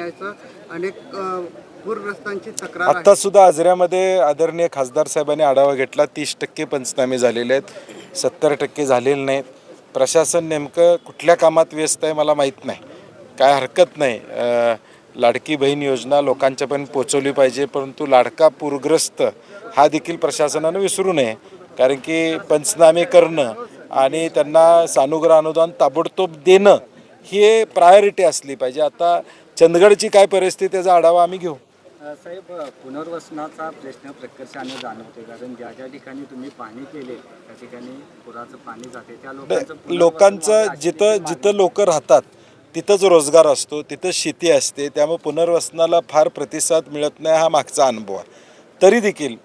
अनेक पूरग्रस्तांची तक्रार सुद्धा आजऱ्यामध्ये आदरणीय खासदार साहेबांनी आढावा घेतला तीस टक्के पंचनामे झालेले आहेत सत्तर टक्के झालेले नाहीत. प्रशासन नेमकं कुठल्या कामात व्यस्त आहे मला माहीत नाही. काय हरकत नाही. लाडकी बहीण योजना लोकांच्यापर्यंत पोचवली पाहिजे परंतु लाडका पूरग्रस्त हा देखील प्रशासनानं विसरू नये. कारण की पंचनामे करणं आणि त्यांना सानुग्रह अनुदान ताबडतोब देणं ही प्रायोरिटी असली पाहिजे. आता चंदगडची काय परिस्थिती त्याचा आढावा आम्ही घेऊ. साहेब पुनर्वसनाचा प्रश्न प्रकर्षाने जाणवते कारण ज्या ज्या ठिकाणी तुम्ही पाणी केले त्या ठिकाणी पुराचं पाणी जाते त्या लोकांचं लोकांचं जिथं जिथं लोक राहतात तिथंच रोजगार असतो तिथं शेती असते त्यामुळे पुनर्वसनाला फार प्रतिसाद मिळत नाही हा मागचा अनुभव आहे. तरी देखील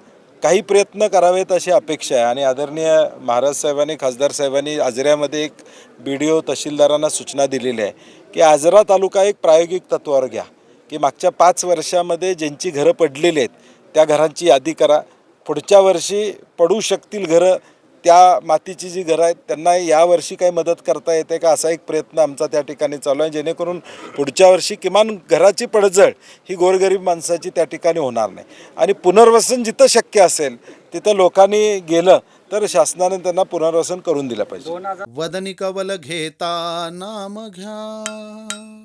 काही प्रयत्न करावेत अशी अपेक्षा आहे. आणि आदरणीय महाराज साहेबांनी खासदार साहेबांनी आजऱ्यामध्ये एक बी डी ओ तहसीलदारांना सूचना दिलेली आहे की आजरा तालुका एक प्रायोगिक तत्वावर घ्या. की मागच्या पाच वर्षामध्ये ज्यांची घरं पडलेली आहेत त्या घरांची यादी करा. पुढच्या वर्षी पडू शकतील घरं त्या मातीची जी घरं आहेत त्यांना यावर्षी काही मदत करता येते का? असा एक प्रयत्न आमचा त्या ठिकाणी चालू आहे जेणेकरून पुढच्या वर्षी किमान घराची पडझड ही गोरगरीब माणसाची त्या ठिकाणी होणार नाही. आणि पुनर्वसन जिथं शक्य असेल तिथं लोकांनी गेलं तर शासनाने त्यांना पुनर्वसन करून दिलं पाहिजे. दोन वदनी कवल घेता नाम घ्या.